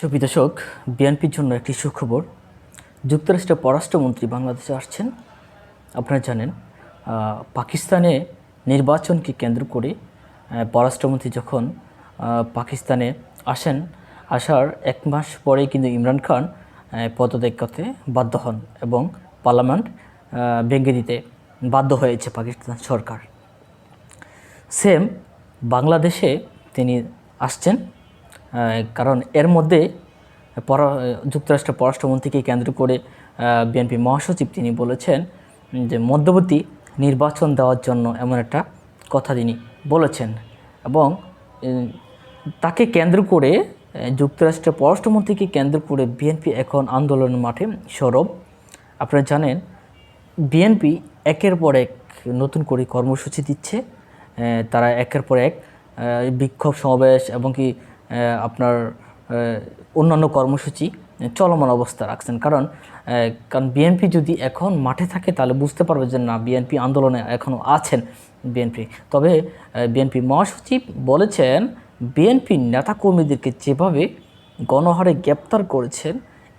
সুপ্রিয় দর্শক, বিএনপির জন্য একটি সুখবর। যুক্তরাষ্ট্রের পররাষ্ট্রমন্ত্রী বাংলাদেশে আসছেন। আপনারা জানেন পাকিস্তানে নির্বাচনকে কেন্দ্র করে পররাষ্ট্রমন্ত্রী যখন পাকিস্তানে আসেন, আসার এক মাস পরেই কিন্তু ইমরান খান পদত্যাগ করতে বাধ্য হন এবং পার্লামেন্ট ভেঙে দিতে বাধ্য হয়েছে পাকিস্তান সরকার। সেম বাংলাদেশে তিনি আসছেন। কারণ এর মধ্যে পরা যুক্তরাষ্ট্রের পররাষ্ট্রমন্ত্রীকে কেন্দ্র করে বিএনপি মহাসচিব তিনি বলেছেন যে মধ্যবর্তী নির্বাচন দেওয়ার জন্য এমন একটা কথা তিনি বলেছেন এবং তাকে কেন্দ্র করে যুক্তরাষ্ট্রের পররাষ্ট্রমন্ত্রীকে কেন্দ্র করে বিএনপি এখন আন্দোলনের মাঠে সরব। আপনারা জানেন, বিএনপি একের পর এক নতুন করে কর্মসূচি দিচ্ছে তারা একের পর এক বিক্ষোভ সমাবেশ এবং কি আপনার অন্যান্য কর্মসূচি চলমান অবস্থা রাখছেন। কারণ কারণ বিএনপি যদি এখন মাঠে থাকে, তাহলে বুঝতে পারবে যে না বিএনপি আন্দোলনে এখনও আছেন বিএনপি তবে বিএনপি মহাসচিব বলেছেন বিএনপি নেতাকর্মীদেরকে যেভাবে গণহারে গ্রেপ্তার করেছেন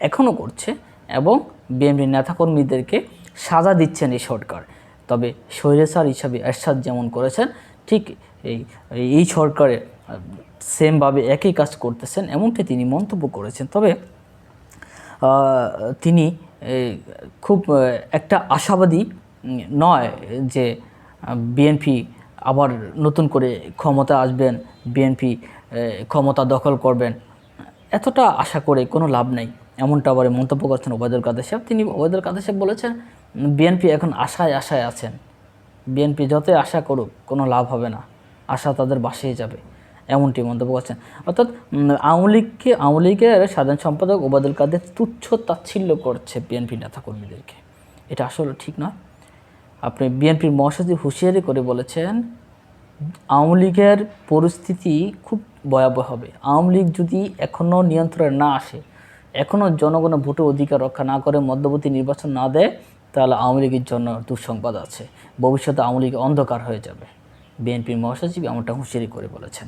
এখনও করছে এবং বিএনপি নেতাকর্মীদেরকে সাজা দিচ্ছেন এই সরকার। তবে স্বৈরাচার হিসাবে এরশাদ যেমন করেছেন, ঠিক এই এই সরকারে সেমভাবে একই কাজ করতেছেন, এমনটি তিনি মন্তব্য করেছেন। তবে তিনি খুব একটা আশাবাদী নয় যে, বিএনপি আবার নতুন করে ক্ষমতা আসবেন, বিএনপি ক্ষমতা দখল করবেন। এতটা আশা করে কোনো লাভ নেই, এমনটা আবার মন্তব্য করছেন ওবায়দুল কাদের সাহেব। তিনি ওবায়দুল কাদের সাহেব বলেছেন, বিএনপি এখন আশায় আশায় আছেন। বিএনপি যতই আশা করুক, কোনো লাভ হবে না। আশা তাদের বাসেই যাবে। এমনটি মন্তব্য করছেন। অর্থাৎ আওয়ামী লীগকে, আওয়ামী লীগের সাধারণ সম্পাদক ওবায়দুল কাদের তুচ্ছ তাচ্ছিল্য করছে বিএনপি নেতাকর্মীদেরকে। এটা আসলে ঠিক নয়। আপনি বিএনপির মহাসচিব হুঁশিয়ারি করে বলেছেন, আওয়ামী লীগের পরিস্থিতি খুব ভয়াবহ হবে। আওয়ামী লীগ যদি এখনও নিয়ন্ত্রণে না আসে এখনও জনগণের ভোটের অধিকার রক্ষা না করে মধ্যবর্তী নির্বাচন না দেয়, তাহলে আওয়ামী লীগের জন্য দুঃসংবাদ আছে। ভবিষ্যতে আওয়ামী লীগ অন্ধকার হয়ে যাবে। বিএনপির মহাসচিব এমনটা হুঁশিয়ারি করে বলেছেন।